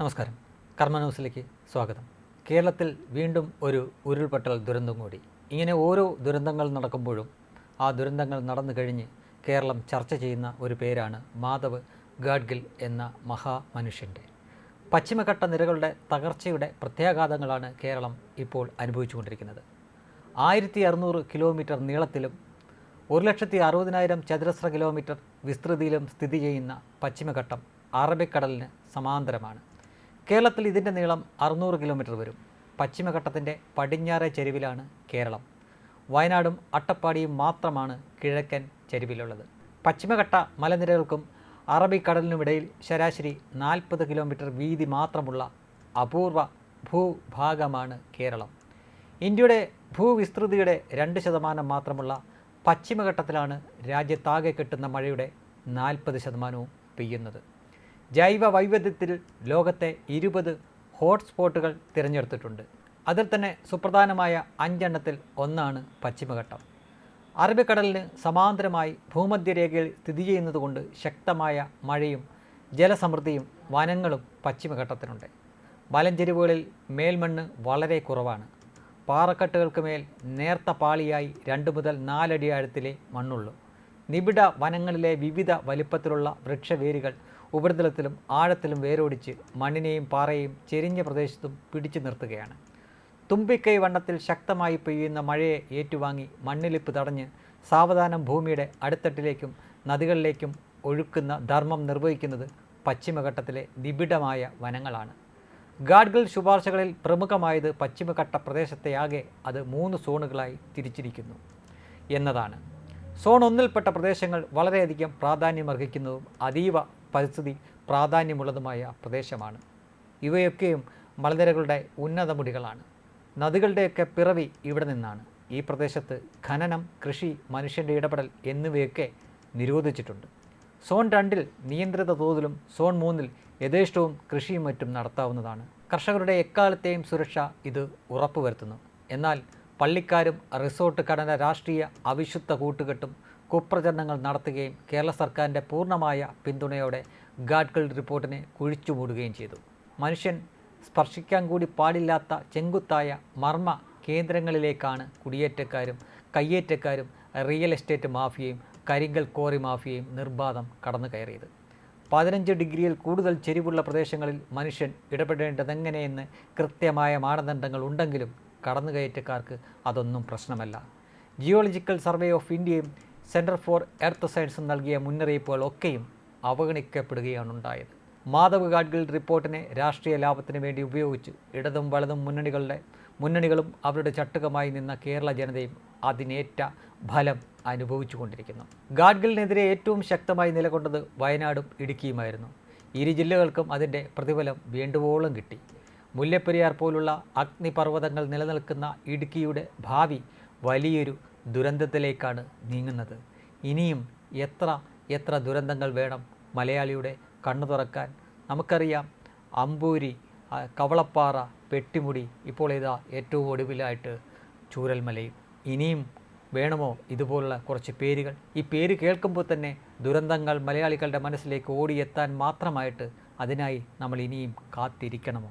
നമസ്കാരം. കർമ്മ ന്യൂസിലേക്ക് സ്വാഗതം. കേരളത്തിൽ വീണ്ടും ഒരു ഉരുൾപൊട്ടൽ ദുരന്തം കൂടി. ഇങ്ങനെ ഓരോ ദുരന്തങ്ങൾ നടക്കുമ്പോഴും ആ ദുരന്തങ്ങൾ നടന്നു കഴിഞ്ഞ് കേരളം ചർച്ച ചെയ്യുന്ന ഒരു പേരാണ് മാധവ് ഗാഡ്ഗിൽ എന്ന മഹാമനുഷ്യന്റെ. പശ്ചിമഘട്ട നിരകളുടെ തകർച്ചയുടെ പ്രത്യാഘാതങ്ങളാണ് കേരളം ഇപ്പോൾ അനുഭവിച്ചുകൊണ്ടിരിക്കുന്നത്. ആയിരത്തി അറുന്നൂറ് കിലോമീറ്റർ നീളത്തിലും ഒരു ലക്ഷത്തി അറുപതിനായിരം ചതുരശ്ര കിലോമീറ്റർ വിസ്തൃതിയിലും സ്ഥിതി ചെയ്യുന്ന പശ്ചിമഘട്ടം അറബിക്കടലിന് സമാന്തരമാണ്. കേരളത്തിൽ ഇതിന്റെ നീളം അറുന്നൂറ് കിലോമീറ്റർ വരും. പശ്ചിമഘട്ടത്തിന്റെ പടിഞ്ഞാറെ ചെരുവിലാണ് കേരളം. വയനാടും അട്ടപ്പാടിയും മാത്രമാണ് കിഴക്കൻ ചെരുവിലുള്ളത്. പശ്ചിമഘട്ട മലനിരകൾക്കും അറബിക്കടലിനുമിടയിൽ ശരാശരി നാൽപ്പത് കിലോമീറ്റർ വീതി മാത്രമുള്ള അപൂർവ ഭൂഭാഗമാണ് കേരളം. ഇന്ത്യയുടെ ഭൂവിസ്തൃതിയുടെ രണ്ട് ശതമാനം മാത്രമുള്ള പശ്ചിമഘട്ടത്തിലാണ് രാജ്യത്താകെ കിട്ടുന്ന മഴയുടെ നാൽപ്പത് ശതമാനവും പെയ്യുന്നത്. ജൈവ വൈവിധ്യത്തിൽ ലോകത്തെ ഇരുപത് ഹോട്ട്സ്പോട്ടുകൾ തിരഞ്ഞെടുത്തിട്ടുണ്ട്. അതിൽ തന്നെ സുപ്രധാനമായ അഞ്ചെണ്ണത്തിൽ ഒന്നാണ് പശ്ചിമഘട്ടം. അറബിക്കടലിന് സമാന്തരമായി ഭൂമധ്യരേഖയിൽ സ്ഥിതി ചെയ്യുന്നതുകൊണ്ട് ശക്തമായ മഴയും ജലസമൃദ്ധിയും വനങ്ങളും പശ്ചിമഘട്ടത്തിനുണ്ട്. മലഞ്ചെരിവുകളിൽ മേൽമണ്ണ് വളരെ കുറവാണ്. പാറക്കെട്ടുകൾക്ക് മേൽ നേർത്ത പാളിയായി രണ്ട് മുതൽ നാലടി ആഴത്തിലെ മണ്ണുള്ളൂ. നിബിഡ വനങ്ങളിലെ വിവിധ വലിപ്പത്തിലുള്ള വൃക്ഷവേരുകൾ ഉപരിതലത്തിലും ആഴത്തിലും വേരോടിച്ച് മണ്ണിനെയും പാറയെയും ചെരിഞ്ഞ പ്രദേശത്തും പിടിച്ചു നിർത്തുകയാണ്. തുമ്പിക്കൈ വണ്ണത്തിൽ ശക്തമായി പെയ്യുന്ന മഴയെ ഏറ്റുവാങ്ങി മണ്ണിലിപ്പ് തടഞ്ഞ് സാവധാനം ഭൂമിയുടെ അടിത്തട്ടിലേക്കും നദികളിലേക്കും ഒഴുക്കുന്ന ധർമ്മം നിർവഹിക്കുന്നത് പശ്ചിമഘട്ടത്തിലെ നിബിഡമായ വനങ്ങളാണ്. ഗാഡ്ഗിൽ ശുപാർശകളിൽ പ്രമുഖമായത് പശ്ചിമഘട്ട പ്രദേശത്തെയാകെ അത് മൂന്ന് സോണുകളായി തിരിച്ചിരിക്കുന്നു എന്നതാണ്. സോൺ ഒന്നിൽപ്പെട്ട പ്രദേശങ്ങൾ വളരെയധികം പ്രാധാന്യമർഹിക്കുന്നതും അതീവ പരിസ്ഥിതി പ്രാധാന്യമുള്ളതുമായ പ്രദേശമാണ്. ഇവയൊക്കെയും മലനിരകളുടെ ഉന്നതമുടികളാണ് നദികളുടെയൊക്കെ പിറവി ഇവിടെ നിന്നാണ്. ഈ പ്രദേശത്ത് ഖനനം കൃഷി മനുഷ്യന്റെ ഇടപെടൽ എന്നിവയൊക്കെ നിരോധിച്ചിട്ടുണ്ട്. സോൺ രണ്ടിൽ നിയന്ത്രിത തോതിലും സോൺ മൂന്നിൽ യഥേഷ്ടവും കൃഷിയും മറ്റും നടത്താവുന്നതാണ്. കർഷകരുടെ എക്കാലത്തെയും സുരക്ഷ ഇത് ഉറപ്പുവരുത്തുന്നു. എന്നാൽ പള്ളിക്കാരും റിസോർട്ട് കടന രാഷ്ട്രീയ അവിശുദ്ധ കൂട്ടുകെട്ടും കുപ്രചരണങ്ങൾ നടത്തുകയും കേരള സർക്കാരിന്റെ പൂർണമായ പിന്തുണയോടെ ഗാഡ്കൾ റിപ്പോർട്ടിനെ കുഴിച്ചു മൂടുകയും ചെയ്തു. മനുഷ്യൻ സ്പർശിക്കാൻ കൂടി പാടില്ലാത്ത ചെങ്കുത്തായ മർമ്മ കേന്ദ്രങ്ങളിലേക്കാണ് കുടിയേറ്റക്കാരും കയ്യേറ്റക്കാരും റിയൽ എസ്റ്റേറ്റ് മാഫിയയും കരിങ്കൽ കോറി മാഫിയയും നിർബാധം കടന്നു കയറിയത്. പതിനഞ്ച് ഡിഗ്രിയിൽ കൂടുതൽ ചെരിവുള്ള പ്രദേശങ്ങളിൽ മനുഷ്യൻ ഇടപെടേണ്ടതെങ്ങനെയെന്ന് കൃത്യമായ മാനദണ്ഡങ്ങൾ ഉണ്ടെങ്കിലും കടന്നുകയറ്റക്കാർക്ക് അതൊന്നും പ്രശ്നമല്ല. ജിയോളജിക്കൽ സർവേ ഓഫ് ഇന്ത്യയും സെന്റർ ഫോർ എർത്ത് സയൻസ് നൽകിയ മുന്നറിയിപ്പുകൾ ഒക്കെയും അവഗണിക്കപ്പെടുകയാണ് ഉണ്ടായത് മാധവ് ഗാഡ്ഗിൽ റിപ്പോർട്ടിനെ രാഷ്ട്രീയ ലാഭത്തിന് വേണ്ടി ഉപയോഗിച്ച് ഇടതും വലതും മുന്നണികളുടെ മുന്നണികളും അവരുടെ ചട്ടുകമായി നിന്ന കേരള ജനതയും അതിനേറ്റ ഫലം അനുഭവിച്ചു കൊണ്ടിരിക്കുന്നു ഗാഡ്ഗിലിനെതിരെ ഏറ്റവും ശക്തമായി നിലകൊണ്ടത് വയനാടും ഇടുക്കിയുമായിരുന്നു. ഇരു ജില്ലകൾക്കും അതിന്റെ പ്രതിഫലം വേണ്ടുവോളം കിട്ടി. മുല്ലപ്പെരിയാർ പോലുള്ള അഗ്നിപർവതങ്ങൾ നിലനിൽക്കുന്ന ഇടുക്കിയുടെ ഭാവി വലിയൊരു ദുരന്തത്തിലേക്കാണ് നീങ്ങുന്നത്. ഇനിയും എത്ര എത്ര ദുരന്തങ്ങൾ വേണം മലയാളിയുടെ കണ്ണു തുറക്കാൻ? നമുക്കറിയാം അമ്പൂരി കവളപ്പാറ പെട്ടിമുടി ഇപ്പോൾ ഇതാ ഏറ്റവും ഒടുവിലായിട്ട് ചൂരൽമലയും ഇനിയും വേണമോ ഇതുപോലുള്ള കുറച്ച് പേരുകൾ? ഈ പേര് കേൾക്കുമ്പോൾ തന്നെ ദുരന്തങ്ങൾ മലയാളികളുടെ മനസ്സിലേക്ക് ഓടിയെത്താൻ മാത്രമായിട്ട് അതിനായി നമ്മൾ ഇനിയും കാത്തിരിക്കണമോ?